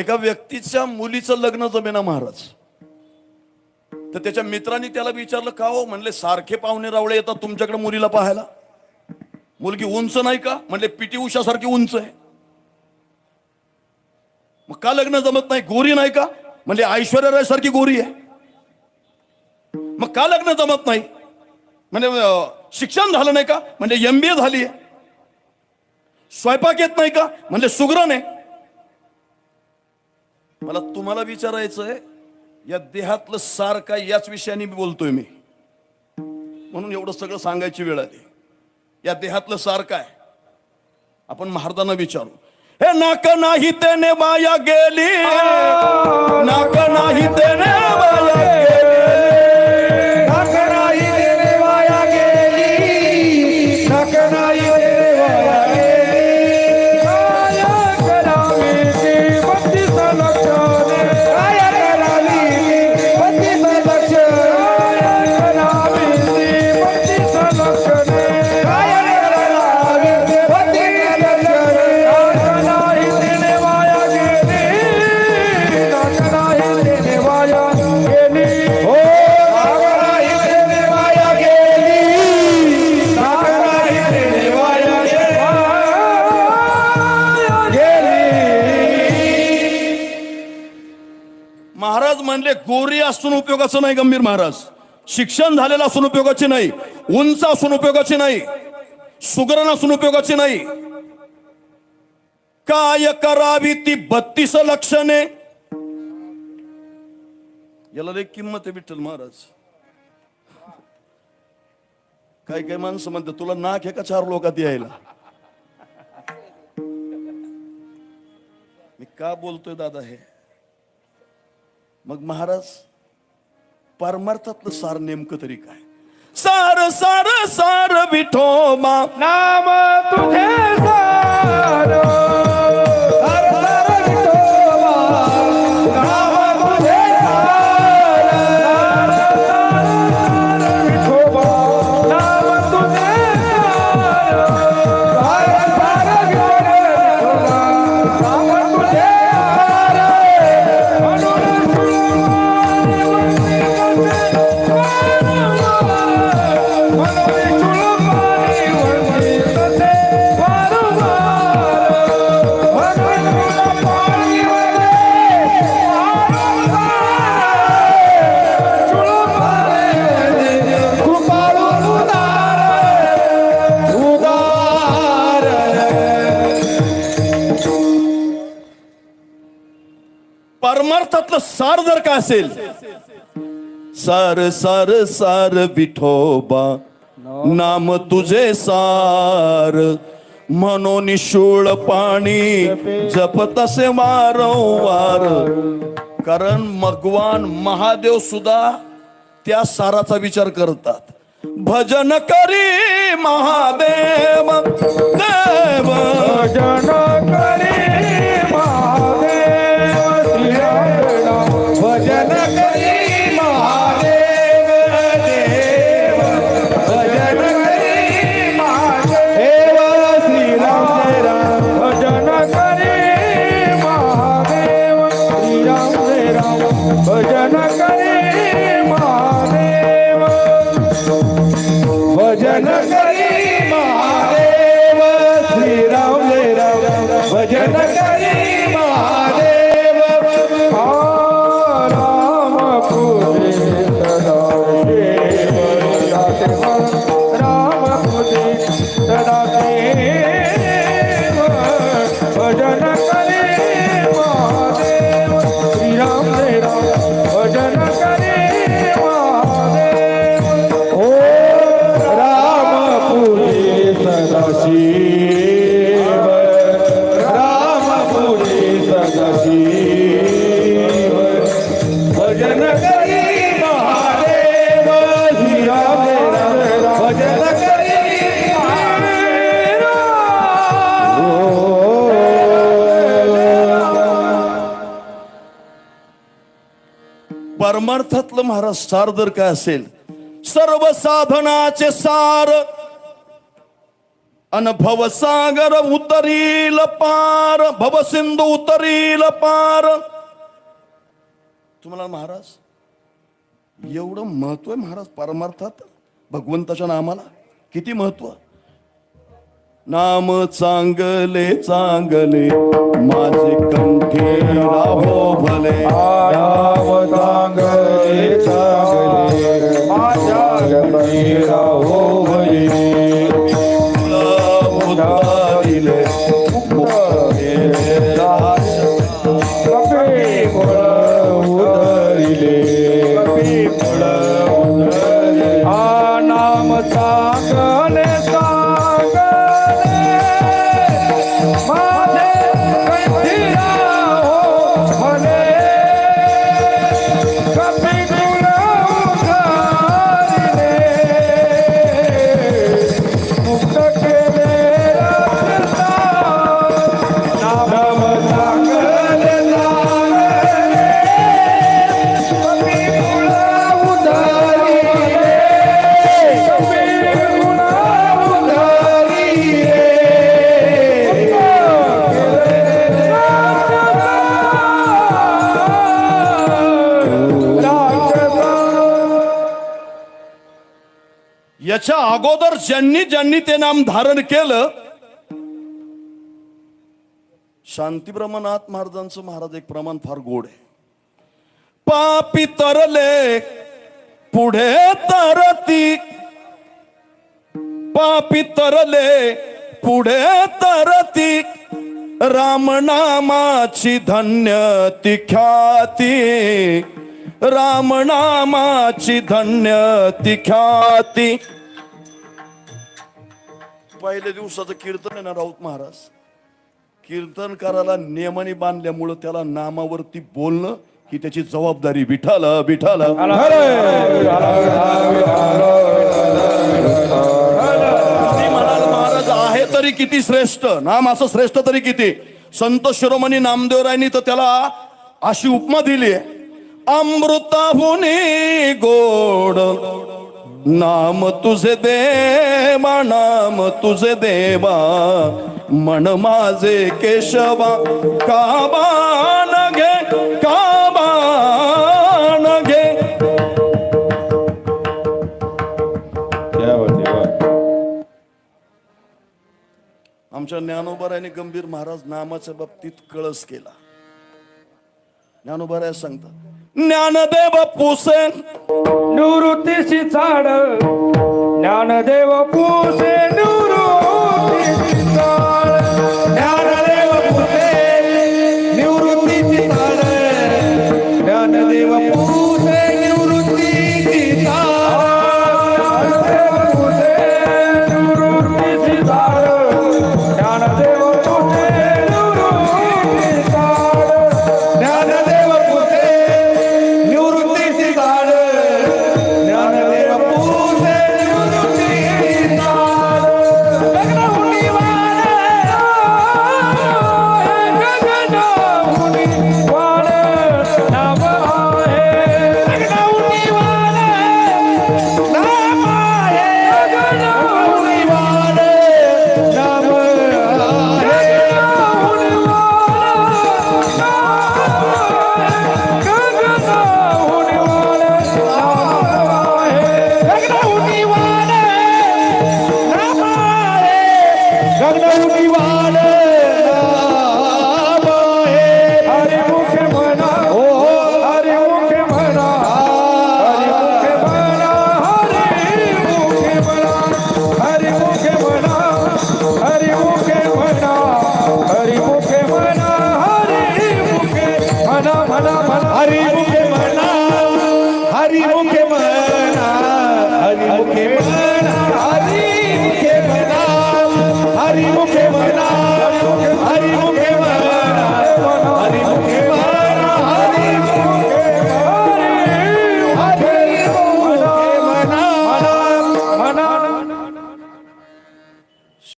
एका व्यक्तीच्या मुलीचं लग्न जमेना महाराज. तर त्याच्या मित्रांनी त्याला विचारलं का हो? म्हणले सारखे पाहुणे रावळे येतात तुमच्याकडे मुलीला पाहायला. मुलगी उंच नाही का? म्हणले पीटी उषा सारखी उंच आहे. मग का लग्न जमत नाही? गोरी नाही का? म्हणजे ऐश्वर्या राय सारखी गोरी आहे. मग का लग्न जमत नाही? म्हणजे शिक्षण झालं नाही का? म्हणजे एम बी ए झाली आहे. स्वयंपाक येत नाही का? म्हणजे सुगरण आहे. मला तुम्हाला विचारायचंय या देहातलं सार काय याच विषयाने मी बोलतोय मी. म्हणून एवढं सगळं सांगायची वेळ आली. या देहातलं सार काय? आपण महाराजांना विचारू. हे नाक नाही त्याने बाया गेली. नाक नाही त्याने बाया गेली. महाराज म्हणले गोरी असून उपयोगाचं नाही गंभीर महाराज. शिक्षण झालेलं असून उपयोगाचे नाही. उंच असून उपयोगाचे नाही. सुगरण असून उपयोगाचे नाही. काय करावी ती बत्तीस लक्षणे? याला लय किंमत आहे विठ्ठल महाराज. काय काय माणसं म्हणते तुला नाक हे का चार लोकात यायला? मी का बोलतोय दादा हे? मग महाराज परमार्थातलं सार नेमकं तरी काय? सार सार सार विठोबा. नाम तुझे सार. परमार्थातलं सार जर का असेल सार सार सार विठोबा नाम तुझे सार. म्हणून शूळ पाणी जपतसे वारंवार. कारण भगवान महादेव सुद्धा त्या साराचा विचार करतात. भजन करी महादेव देव. भजन करी परमार्थातलं महाराज सार जर काय असेल सर्व साधनाचे सार अन भवसागर उतरील पार भवसिंधू उतरील पार. तुम्हाला महाराज एवढं महत्त्व आहे महाराज परमार्थात? भगवंताच्या नामाला किती महत्त्व? नाम चांगले चांगले माझे कंठी राहो भले. उतारिले याच्या अगोदर ज्यांनी ज्यांनी ते नाम धारण केलं शांतीप्रमाणात महाराजांचं महाराज एक प्रमाण फार गोड आहे. पापी तरले पुढे तरती. पापी तरले पुढे तरती. रामनामाची धन्य ती ख्याती. रामनामाची धन्य ती ख्याती. पहिल्या दिवसाचं कीर्तन आहे ना राऊत महाराज? कीर्तनकाराला नियमाने बांधल्यामुळं त्याला नामावरती बोलणं ही त्याची जबाबदारी. विठाला विठाला म्हणाल महाराज आहे तरी किती श्रेष्ठ? नाम असं श्रेष्ठ तरी किती? संत शिरोमणी नामदेवरायांनी तर त्याला अशी उपमा दिली अमृताहुनी गोड नाम तुझे देवा नाम तुझे देवा. मन माझे केशवा काबान घे काबान घे आमच्या ज्ञानोबाराने गंभीर महाराज नामाच्या बाबतीत कळस केला. ज्ञानोबाराय सांगतात ज्ञानदेव पुसे निवृत्तीशी झाड. ज्ञानदेव पुसे